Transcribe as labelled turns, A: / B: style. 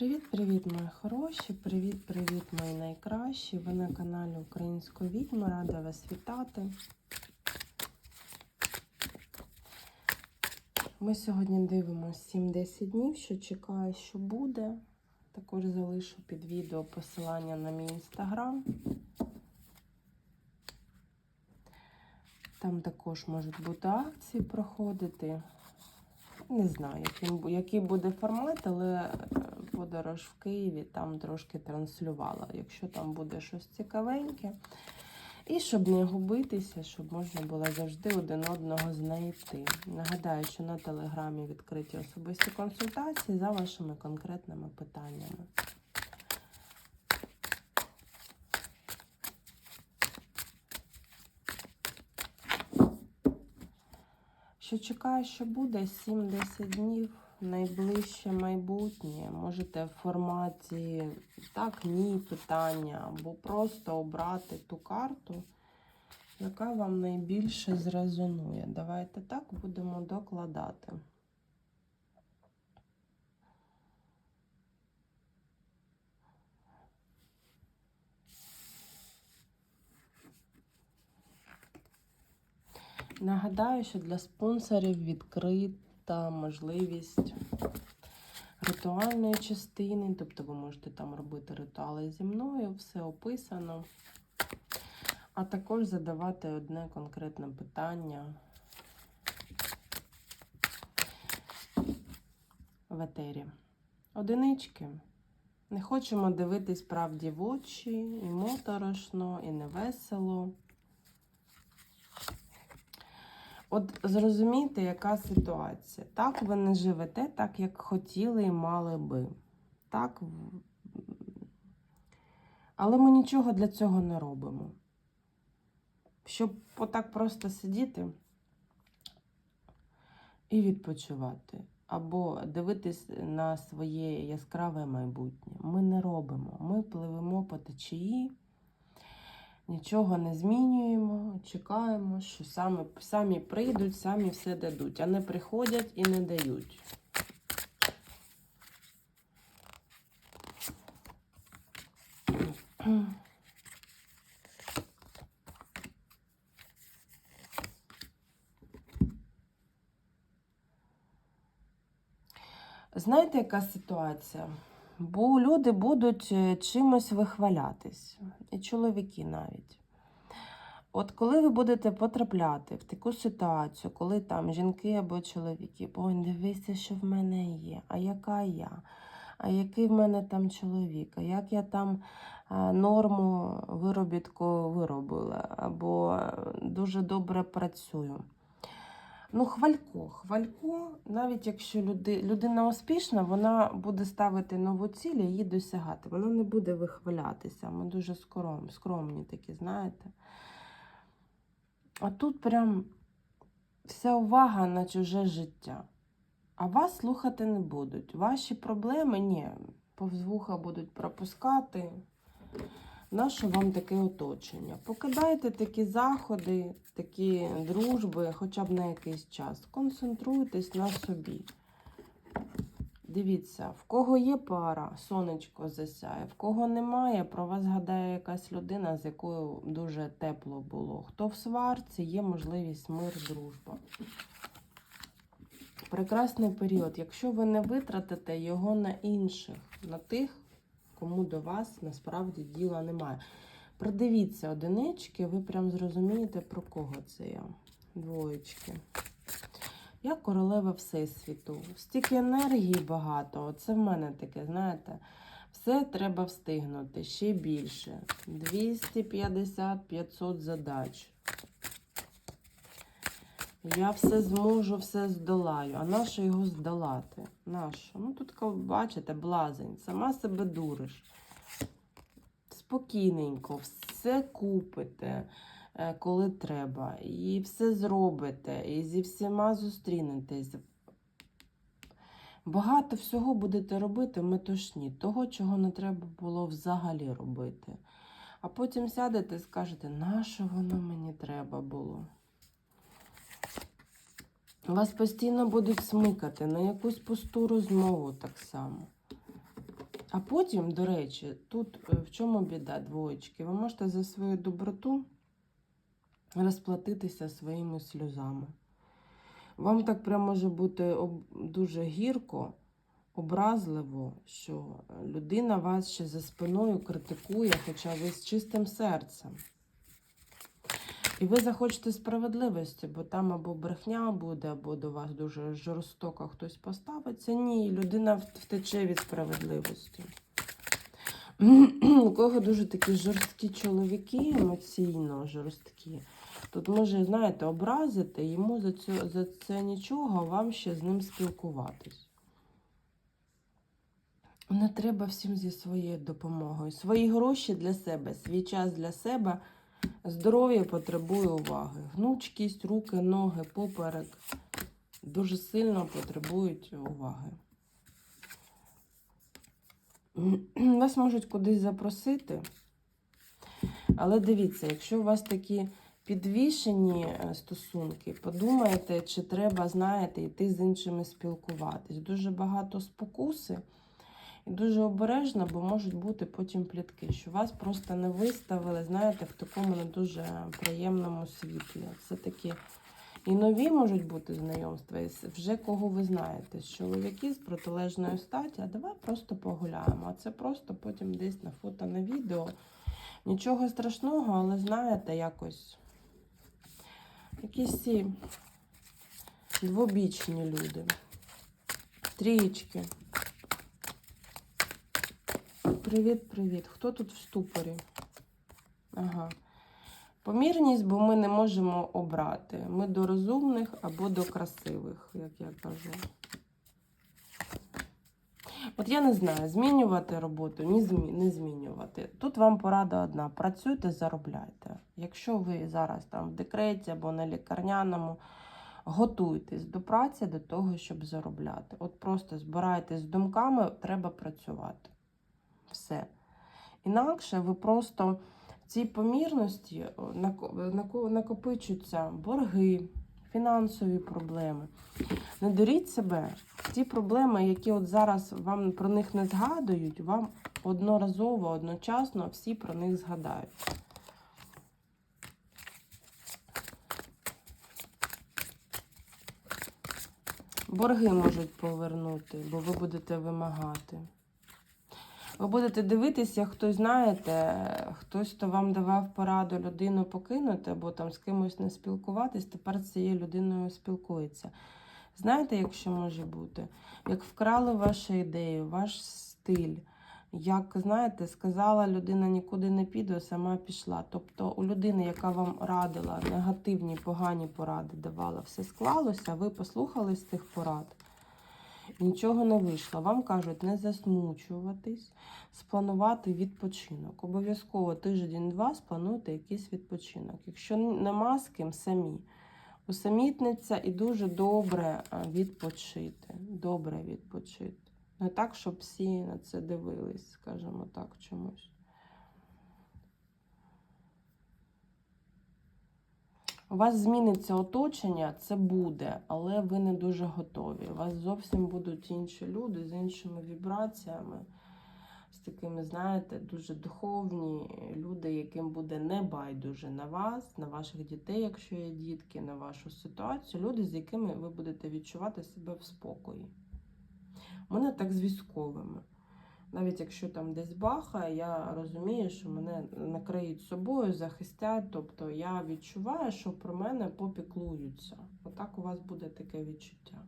A: Привіт-привіт, мої хороші! Привіт-привіт, мої найкращі! Ви на каналі Української відьми. Рада вас вітати. Ми сьогодні дивимося 7-10 днів, що чекає, що буде. Також залишу під відео посилання на мій інстаграм. Там також можуть бути акції проходити. Не знаю, який буде формат, але е, подорож в Києві там трошки транслювала, якщо там буде щось цікавеньке. І щоб не губитися, щоб можна було завжди один одного знайти. Нагадаю, що на телеграмі відкриті особисті консультації за вашими конкретними питаннями. Що чекаю, що буде 7-10 днів, найближче майбутнє. Можете в форматі так, ні питання, або просто обрати ту карту, яка вам найбільше зрезонує. Давайте так будемо докладати. Нагадаю, що для спонсорів відкрита можливість ритуальної частини, тобто ви можете там робити ритуали зі мною, все описано. А також задавати одне конкретне питання в етері. Одинички. Не хочемо дивитись правді в очі, і моторошно, і невесело. От зрозумійте, яка ситуація. Так ви не живете так, як хотіли і мали би. Так, але ми нічого для цього не робимо. Щоб отак просто сидіти і відпочивати. Або дивитись на своє яскраве майбутнє. Ми не робимо. Ми пливемо по течії. Нічого не змінюємо, чекаємо, що самі, самі прийдуть, самі все дадуть, а не приходять і не дають. Знаєте, яка ситуація? Бо люди будуть е, чимось вихвалятись, і чоловіки навіть. От коли ви будете потрапляти в таку ситуацію, коли там жінки або чоловіки, ой, дивися, що в мене є, а яка я, а який в мене там чоловік, а як я там е, норму виробітку виробила, або е, дуже добре працюю. Ну, хвалько, хвалько, навіть якщо люди, людина успішна, вона буде ставити нову ціль і її досягати. Вона не буде вихвалятися. Ми дуже скром, скромні такі, знаєте. А тут прям вся увага на чуже життя. А вас слухати не будуть. Ваші проблеми ні, повз вуха будуть пропускати. Нащо вам таке оточення? Покидайте такі заходи, такі дружби, хоча б на якийсь час. Концентруйтесь на собі. Дивіться, в кого є пара, сонечко засяє, в кого немає, про вас гадає якась людина, з якою дуже тепло було. Хто в сварці, є можливість мир, дружба. Прекрасний період. Якщо ви не витратите його на інших, на тих, кому до вас насправді діла немає. Продивіться одинички, ви прям зрозумієте, про кого це я. Двоєчки. Я королева Всесвіту. Стільки енергії багато. Оце в мене таке, знаєте, все треба встигнути ще більше. 250-500 задач. Я все зможу, все здолаю. А нащо його здолати? Нащо? Ну тут, бачите, блазень, сама себе дуриш. Спокійненько, все купите, е, коли треба, і все зробите, і зі всіма зустрінетесь. Багато всього будете робити метушні, того, чого не треба було взагалі робити. А потім сядете і скажете, нащо воно мені треба було? Вас постійно будуть смикати на якусь пусту розмову так само. А потім, до речі, тут е, в чому біда двоєчки? Ви можете за свою доброту розплатитися своїми сльозами. Вам так прямо може бути дуже гірко, образливо, що людина вас ще за спиною критикує, хоча ви з чистим серцем. І ви захочете справедливості, бо там або брехня буде, або до вас дуже жорстоко хтось поставиться. Ні, людина втече від справедливості. У кого дуже такі жорсткі чоловіки, емоційно жорсткі, тут може, знаєте, образити йому за це, за це нічого, вам ще з ним спілкуватись. Не треба всім зі своєю допомогою. Свої гроші для себе, свій час для себе. Здоров'я потребує уваги. Гнучкість, руки, ноги, поперек дуже сильно потребують уваги. Вас можуть кудись запросити. Але дивіться, якщо у вас такі підвішені е, стосунки, подумайте, чи треба, знаєте, йти з іншими спілкуватись. Дуже багато спокуси і дуже обережно, бо можуть бути потім плітки, що вас просто не виставили, знаєте, в такому не дуже приємному світлі. Це такі і нові можуть бути знайомства, і вже кого ви знаєте, чоловіки з протилежної статі, а давай просто погуляємо. А це просто потім десь на фото, на відео. Нічого страшного, але знаєте, якось якісь ці двобічні люди. Трієчки. Привіт, привіт. Хто тут в ступорі? Ага. Помірність, бо ми не можемо обрати. Ми до розумних або до красивих, як я кажу. От я не знаю, змінювати роботу, не змінювати. Тут вам порада одна: працюйте, заробляйте. Якщо ви зараз там в декреті або на лікарняному, готуйтесь до праці, до того, щоб заробляти. От просто збирайтесь з думками, треба працювати. Все. Інакше ви просто в цій помірності нако- нако- накопичуються борги, фінансові проблеми. Не дуріть себе. Ті проблеми, які от зараз вам про них не згадують, вам одноразово, одночасно всі про них згадають. Борги можуть повернути, бо ви будете вимагати. Ви будете дивитися, хтось знаєте, хтось, хто вам давав пораду людину покинути, або там з кимось не спілкуватись, тепер з цією людиною спілкується. Знаєте, як що може бути? Як вкрали вашу ідею, ваш стиль. Як знаєте, сказала людина нікуди не піду, сама пішла. Тобто у людини, яка вам радила, негативні, погані поради давала, все склалося, ви послухали з тих порад. Нічого не вийшло. Вам кажуть не засмучуватись, спланувати відпочинок. Обов'язково тиждень-два сплануйте якийсь відпочинок. Якщо нема з ким, самі. Усамітниться і дуже добре відпочити. Добре відпочити. Не так, щоб всі на це дивились, скажімо так, чомусь. У вас зміниться оточення, це буде, але ви не дуже готові. У вас зовсім будуть інші люди з іншими вібраціями, з такими, знаєте, дуже духовні люди, яким буде не байдуже на вас, на ваших дітей, якщо є дітки, на вашу ситуацію. Люди, з якими ви будете відчувати себе в спокої. У мене так з військовими. Навіть якщо там десь бахає, я розумію, що мене накриють собою, захистять. Тобто я відчуваю, що про мене попіклуються. Отак у вас буде таке відчуття.